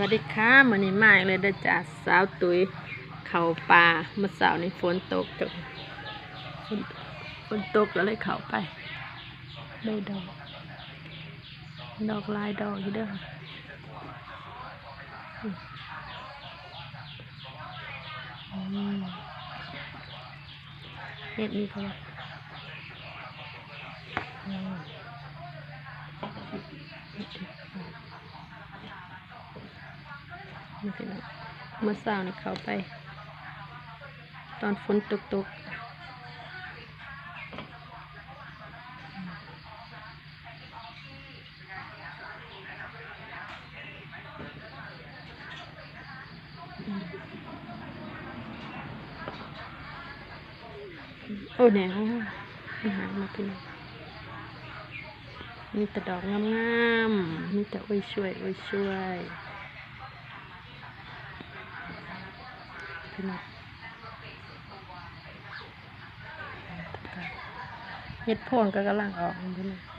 วัสดีค่ะมื้อนี้มาเลยเด้อจ้าสาวตุ้ยเข้าป่าเมื่อเช้านี้ฝนตกจ้ะฝนฝนตกก็เลยเข้าไปได้ดอกดอกลายดอกอยู่เด้ออืมอืมเฮ็ดนี่เขาว่าอืมเฮ็ดดีกว่า นี่ พี่น้องเมื่อเช้านี่เขาไป ตอนฝนตกตกโอ้แหนวอาหารมาพี่น้องมีแต่ดอกงามๆมีแต่โอ้ยช่วยโอ้ยช่วย พี่น้องเห็ดโพนก็กำลังออกอยู่พี่น้อง